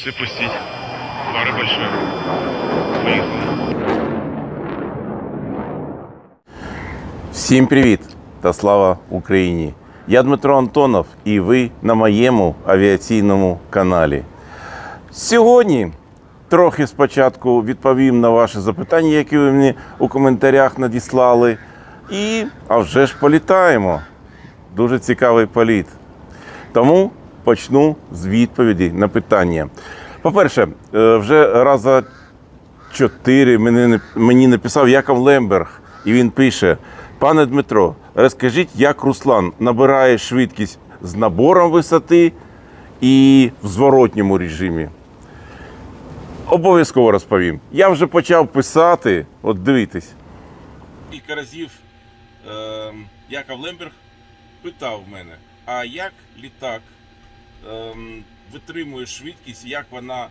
Все пустить. Пара большая. Поехали. Всім привіт та слава Україні! Я Дмитро Антонов і ви на моєму авіаційному каналі. Сьогодні трохи спочатку відповім на ваші запитання, які ви мені у коментарях надіслали. І а вже ж політаємо. Дуже цікавий політ. Тому почну з відповіді на питання. По-перше, е, вже раза чотири мені, написав Яков Лемберг, і він пише: Пане Дмитро, розкажіть, як Руслан набирає швидкість з набором висоти і в зворотньому режимі. Обов'язково розповім. Я вже почав писати, от дивитесь. Кілька разів е, Яков Лемберг питав мене, а як літак е, витримує швидкість, як вона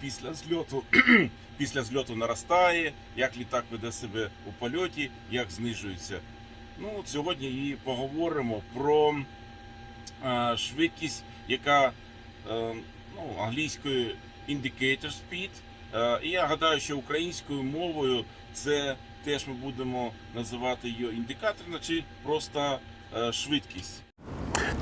після зльоту, після зльоту наростає, як літак веде себе у польоті, як знижується. Ну, от сьогодні і поговоримо про е, швидкість, яка е, ну, англійською indicator speed. Е, і я гадаю, що українською мовою це теж ми будемо називати її індикаторна чи просто е, швидкість.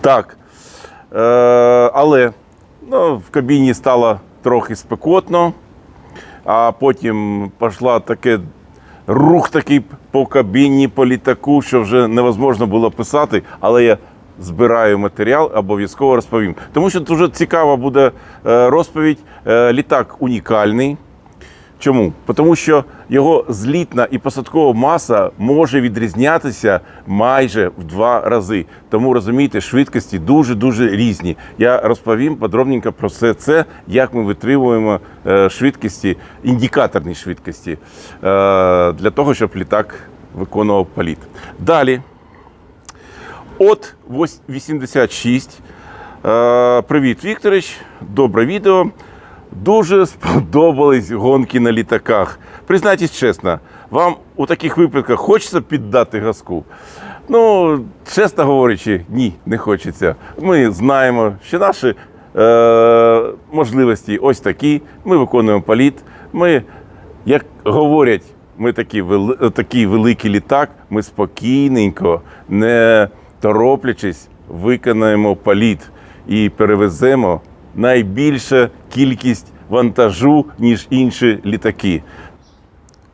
Так. Е, але ну, в кабіні стало трохи спекотно, а потім пішла таке рух такий по кабіні, по літаку, що вже невозможно було писати, але я збираю матеріал, обов'язково розповім. Тому що дуже цікава буде е, розповідь. Е, Літак унікальний. Чому? Тому що його злітна і посадкова маса може відрізнятися майже в два рази. Тому розумієте, швидкості дуже дуже різні. Я розповім подробненько про все це, як ми витримуємо е, швидкості, індикаторні швидкості е, для того, щоб літак виконував політ. Далі. От 86. Е, Привіт, Вікторович. Добре відео. Дуже сподобались гонки на літаках. Признайтесь чесно, вам у таких випадках хочеться піддати газку? Ну, чесно говорячи, ні, не хочеться. Ми знаємо, що наші е, можливості ось такі. Ми виконуємо політ. Ми, як говорять, ми такі, вели, такий великий літак, ми спокійненько, не тороплячись, виконаємо політ і перевеземо найбільша кількість вантажу, ніж інші літаки.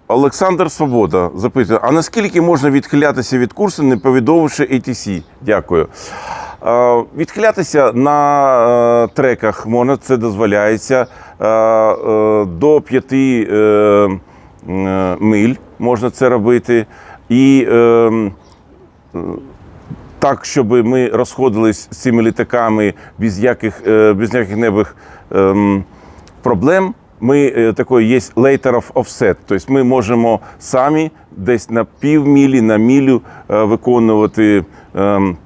Олександр Свобода запитує: а наскільки можна відхилятися від курсу, не повідомивши ATC? Дякую. Відхилятися на е, треках можна, це дозволяється. Е, До 5 е, миль можна це робити. І е, так, щоб ми розходились з цими літаками без яких, е, без яких небудь ем, проблем. Ми е, такої є later of offset, тобто ми можемо самі десь на півмілі, на мілю е, виконувати ем,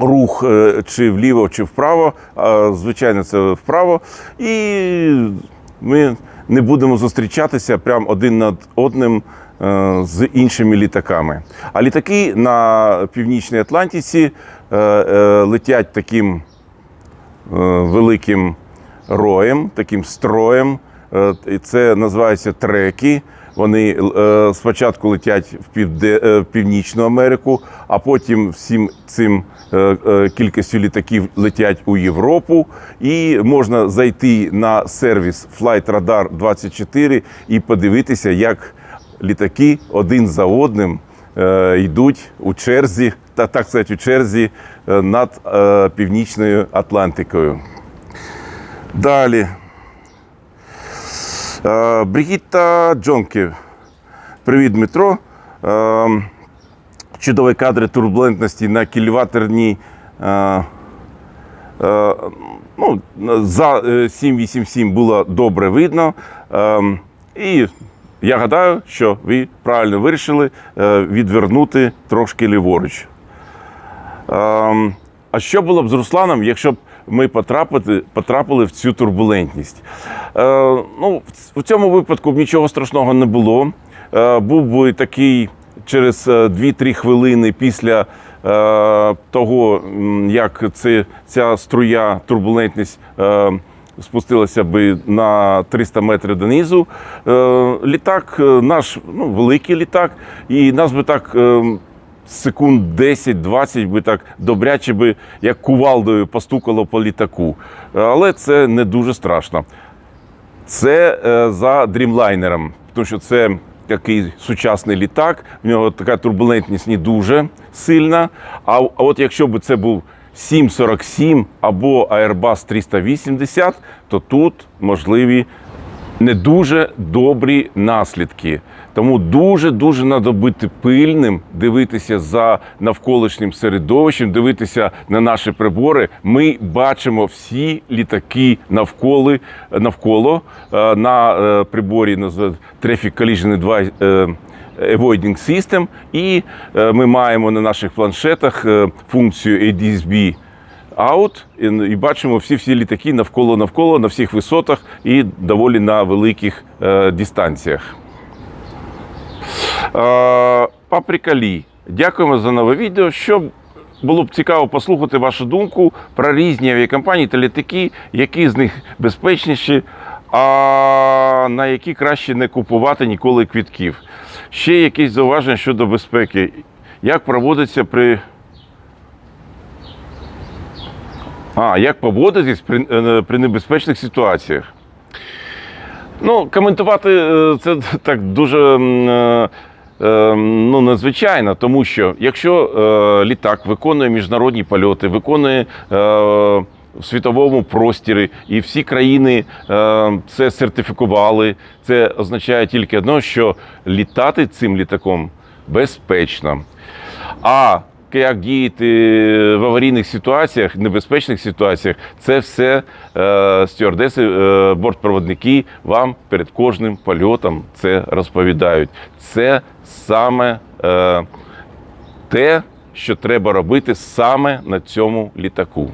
рух чи вліво, чи вправо. Звичайно, це вправо. І ми не будемо зустрічатися прямо один над одним з іншими літаками. А літаки на північній Атлантиці е, е, летять таким е, великим роєм, таким строєм. Е, це називається треки. Вони е, спочатку летять в е, Північну Америку, а потім всім цим е, е, кількістю літаків летять у Європу. І можна зайти на сервіс Flight Radar 24 і подивитися, як літаки один за одним е, йдуть у черзі, та так сказати, у черзі е, над е, Північною Атлантикою. Далі. Бригітта Джонків. Привіт, Дмитро. Чудові кадри турбулентності на кільваторній. е, Ну, за е, 787 було добре видно. Е, І я гадаю, що ви правильно вирішили е, відвернути трошки ліворуч. Ем, А що було б з Русланом, якщо б ми потрапити, потрапили в цю турбулентність? Е, ну, в- цьому випадку б нічого страшного не було. Е, був би такий через е, 2-3 хвилини після того, як ця струя, турбулентність спустилася би на 300 метрів донизу. Е, Літак, е, наш ну, великий літак, і нас би так. е, Секунд 10-20 би так добряче би як кувалдою постукало по літаку. Але це не дуже страшно. Це за дрімлайнером, тому що це такий сучасний літак, в нього така турбулентність не дуже сильна. А от якщо б це був 747 або Airbus 380, то тут можливі не дуже добрі наслідки. Тому дуже-дуже треба бути пильним, дивитися за навколишнім середовищем, дивитися на наші прибори. Ми бачимо всі літаки навколо, навколо Е, на е, приборі Traffic Collision Advi- е, Avoiding System, і е, ми маємо на наших планшетах е, функцію ADSB Out і, бачимо всі всі літаки навколо навколо на всіх висотах і доволі на великих е, дистанціях. Е, Паприкалі. Дякуємо за нове відео. Що було б цікаво послухати вашу думку про різні авіакомпанії та літаки, які з них безпечніші, а на які краще не купувати ніколи квітків. Ще якісь зауваження щодо безпеки. Як проводиться при А, як поводитись при, е, при небезпечних ситуаціях? Ну, коментувати е, це так дуже е, ну, надзвичайно, тому що якщо літак виконує міжнародні польоти, виконує в світовому просторі, і всі країни е, це сертифікували, це означає тільки одно, що літати цим літаком безпечно. А як діяти в аварійних ситуаціях, небезпечних ситуаціях, це все е, стюардеси, е, бортпроводники вам перед кожним польотом це розповідають. Це саме е, те, що треба робити саме на цьому літаку.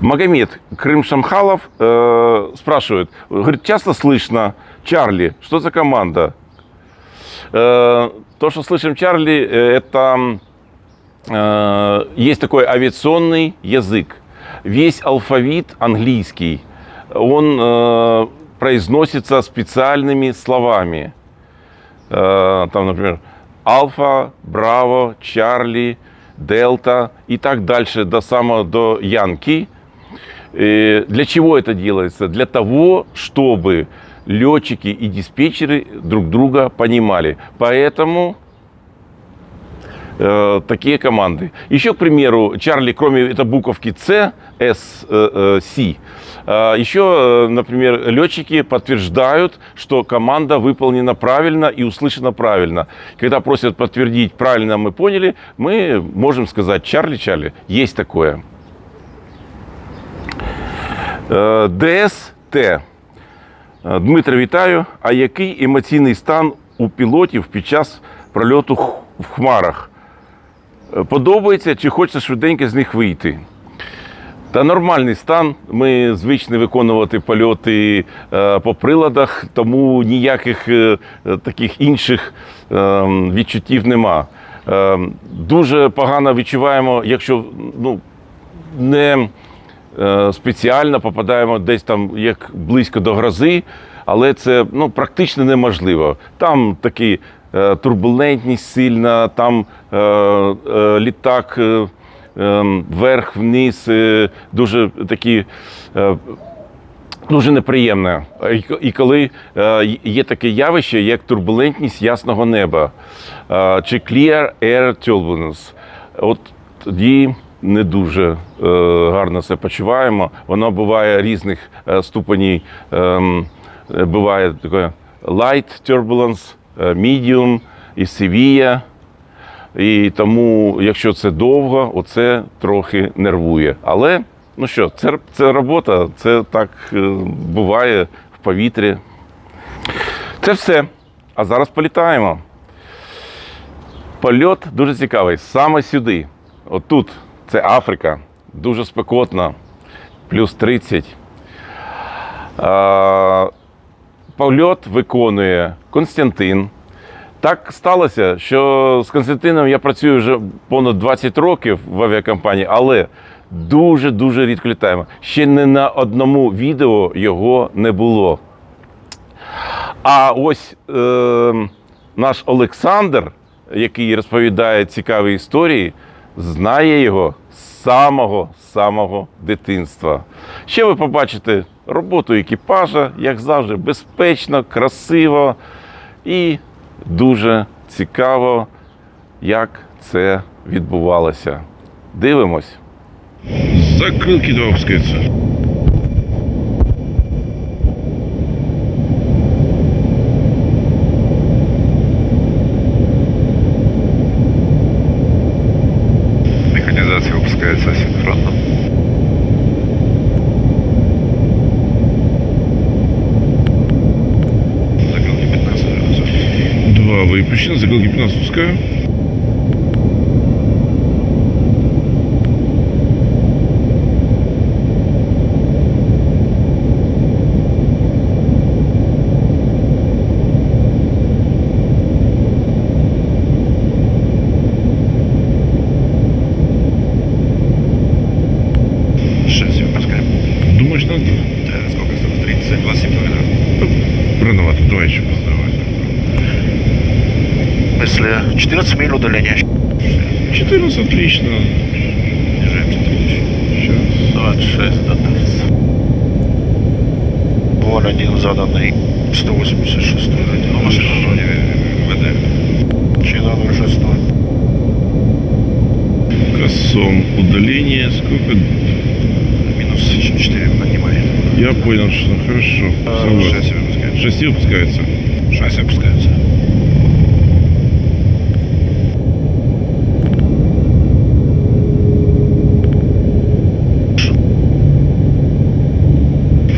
Магомед Крым Шамхалов э, спрашивает, говорит, часто слышно, Чарли, что за команда? Э, то, что слышим Чарли, э, это э, есть такой авиационный язык. Весь алфавит английский, он э, произносится специальными словами. Э, там, например, Альфа, Браво, Чарли, Дельта и так дальше до самого до Янки. Э, Для чего это делается? Для того, чтобы летчики и диспетчеры друг друга понимали. Поэтому э, такие команды. Еще, к примеру, Чарли, кроме этой буковки С, С, э, э, С, э, еще, э, например, летчики подтверждают, что команда выполнена правильно и услышана правильно. Когда просят подтвердить, правильно мы поняли, мы можем сказать Чарли, Чарли. Есть такое. Е, ДСТ. Е, Дмитро, вітаю. А який емоційний стан у пілотів під час прольоту х- в хмарах? Подобається чи хочеться швиденько з них вийти? Та нормальний стан. Ми звичні виконувати польоти е, по приладах, тому ніяких е, таких інших е, відчуттів нема. Дуже погано відчуваємо, якщо ну, не спеціально попадаємо десь там як близько до грози, але це ну, практично неможливо. Там такі турбулентність сильна, там е, е, літак е, е, вверх-вниз, е, дуже такі. Е, Дуже неприємне. І коли е, є таке явище, як турбулентність ясного неба, е, чи clear air turbulence, от тоді не дуже е, гарно себе почуваємо. Воно буває різних е, ступенів. Ем, е, буває таке light turbulence, е, medium і severe. І тому, якщо це довго, оце трохи нервує. Але ну що, це, це робота, це так е, буває в повітрі. Це все. А зараз політаємо. Польот дуже цікавий. Саме сюди. Отут. Це Африка. Дуже спекотно. Плюс 30. Польот виконує Константин. Так сталося, що з Константином я працюю вже понад 20 років в авіакомпанії, але дуже-дуже рідко літаємо. Ще не на одному відео його не було. А ось е, наш Олександр, який розповідає цікаві історії, знає його з самого самого дитинства. Ще ви побачите роботу екіпажа, як завжди, безпечно, красиво і дуже цікаво, як це відбувалося. Дивимось. Закрилки два опускаются. Два выпущено, закрылки 15 пускаю. 14 миль удаления. 14 отлично. 3000. Сейчас. 26 до 30. Вон один заданный 186 Ну, машина вроде ВД. Чина 06. Косом удаление. Сколько? Минус 4 поднимает. Я понял, что хорошо. Согласен. Шасси выпускаем. Шасси выпускается. Шасси опускаются.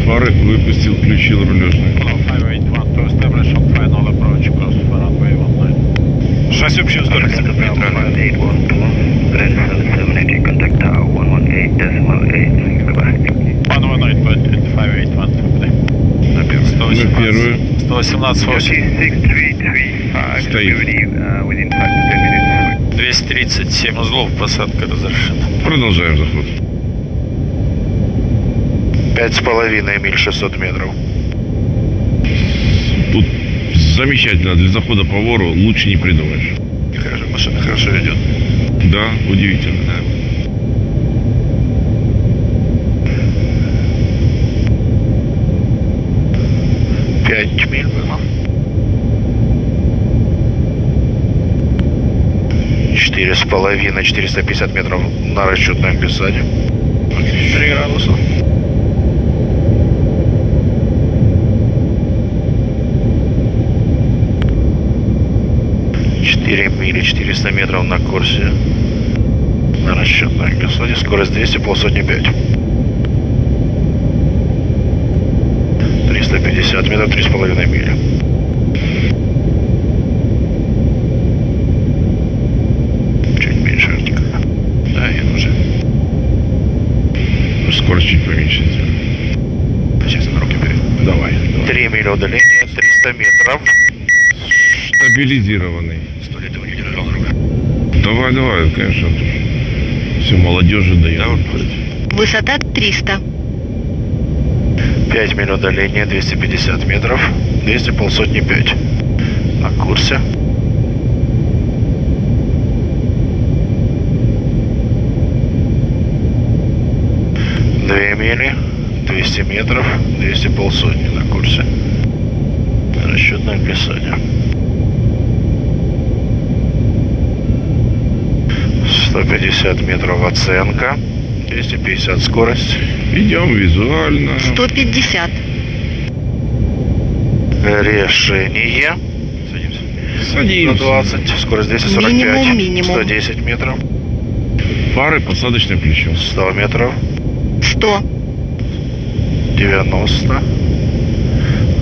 Фары выпустил, включил рулежный. Шасси общее ускорится. На первый. На первую. 118 Стоит. 237 узлов, посадка разрешена. Продолжаем заход. Пять с половиной миль 600 метров. Тут замечательно. Для захода по вору лучше не придумаешь. И хорошо, машина хорошо идет. Да, удивительно. Да. Пять миль было. Четыре с половиной, 450 метров на расчетном писаде. Три градуса. Четыре мили, 400 метров на курсе. На расчетном писаде. Скорость 200, полсотни 5. 350 метров, 3,5 мили. Чуть меньше. Да, я уже. Скорость чуть поменьше. Сейчас на руки бери. Давай. 3 мили удаления, 300 метров. Стабилизированный. Сто лет Давай, давай, конечно. Все, молодежи даем. Да, вот. Высота 300. 5 миль удаления, 250 метров, 200 полсотни 5. На курсе. Две мили, 200 метров, 200 полсотни на курсе. Расчетное глиссание. 150 метров оценка, 250 скорость. Идем визуально. 150. Решение. Садимся. Садимся. 120, скорость 245, Минимум, минимум. 110 метров, Фары посадочное плечо. 100 метров, 100. 90,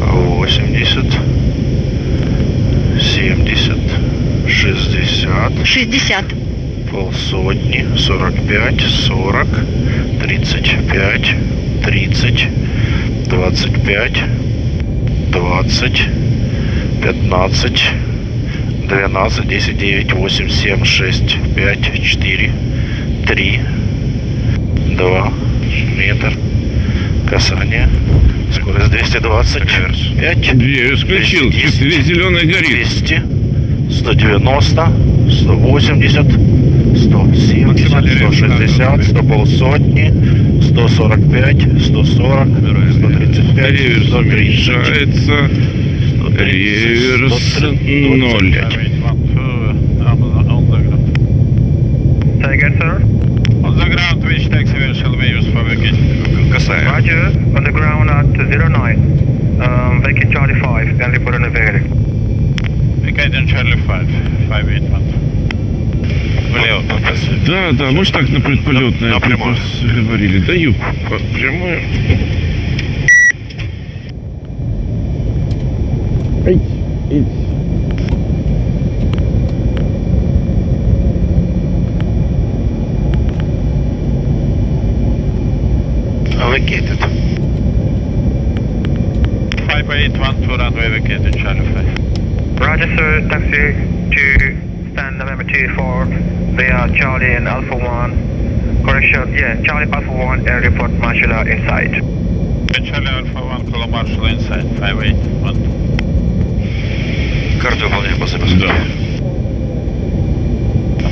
80, 70, 60, 60. Полсотни, 45, 40, 35, 30, 25, 20, 15, 12, 10, 9, 8, 7, 6, 5, 4, 3, 2 метр. Касание. Скорость 225. Две исключил. 210, Четыре зеленые горит. 200, 190, 180, 170, 160, 100 полсотни, 145, 140, 135, Реверс 130, Реверс 125. ноль. Sir. On the ground, which taxi shall we use for vacation? Касаем. Roger. On the ground at 09. Um, vacant Charlie 5. Can report on available. Vacation Charlie 5, 581. Влево. Да, да, мы же так на предполетное На прямую. говорили. Даю прямую. Эй, эй. Vacated. 581 to runway vacation Charlie 5. Roger, sir. Taxi to stand November 24 via Charlie and Alpha 1. Correction, yeah, Charlie Alpha 1 air report marshal out inside. Charlie Alpha 1, Kilo Marshall inside, 581. Карту выполняем по Да,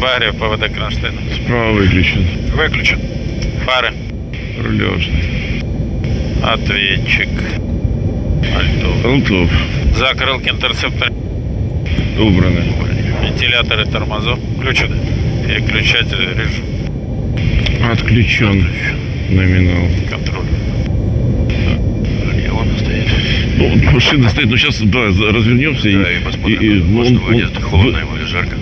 Багрів поведе кронштейн. справа выключен. Выключен. Фари. Рулежный. Ответчик. Альтов. Алтов. Закрылки интерцептор. Убраны. Вентиляторы тормозов. Включены. Переключатель режим. Отключен. Номинал. Контроль. И он стоит. Ну, машина стоит, ну сейчас, да, развернемся и... Да, и посмотрим, и- и, ну, может, он- выйдет он- холодно ему или жарко.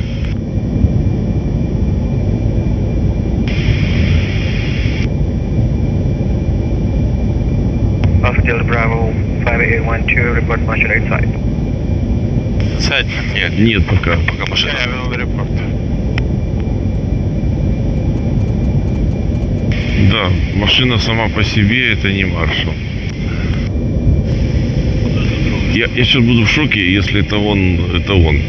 Bravo 5812 report marshal inside. Inside. Нет, Нет пока. пока машина. Report. Да, машина сама по себе, это не маршал. Я, я сейчас буду в шоке, если это он, это он.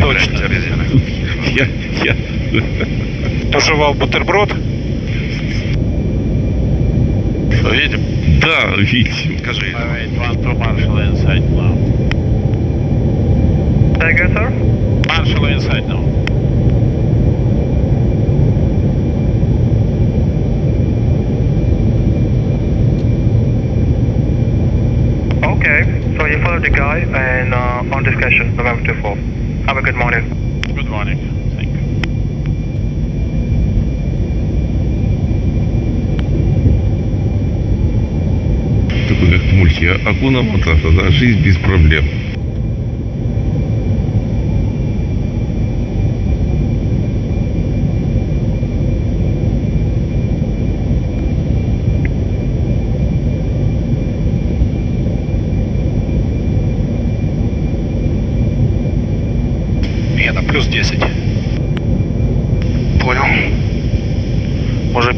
Точно. Я, я, Пожевал бутерброд. Что, видим? да, видим. Скажи. 581 to Marshall inside now. Okay, so you follow the guy and uh, on discussion November 24. Have a good morning. Good morning. Thank you. Такой как в мульте. Акуна Матата, да, жизнь без проблем.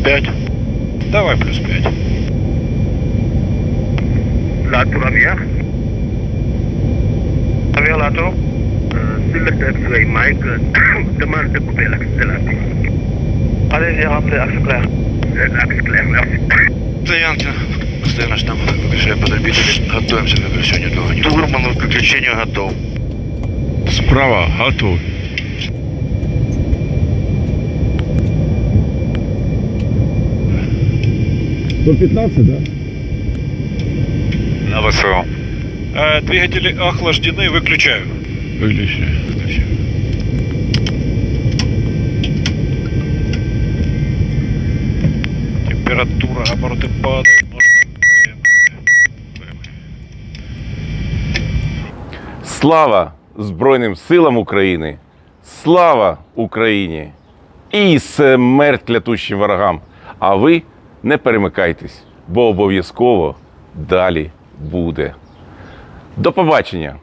5? Давай плюс 5. Lato Avia. Avia Lato. sur le taxiway Mike demande de couper l'accélérateur. Allez-y, rappelez, axe clair. Axe clair, merci. Стоянка. Постоянно штамп выключаем подобитель. Готовимся к выключению двигателя. Турман к выключению готов. Справа, готов. На ВСО. двигатели охлаждены, выключаю. Выключай. Температура, обороты падают, нужно ПМ. ПМ. Слава Збройним силам України! Слава Україні! І смерть лятущим ворогам! А ви не перемикайтесь, бо обов'язково далі буде. До побачення!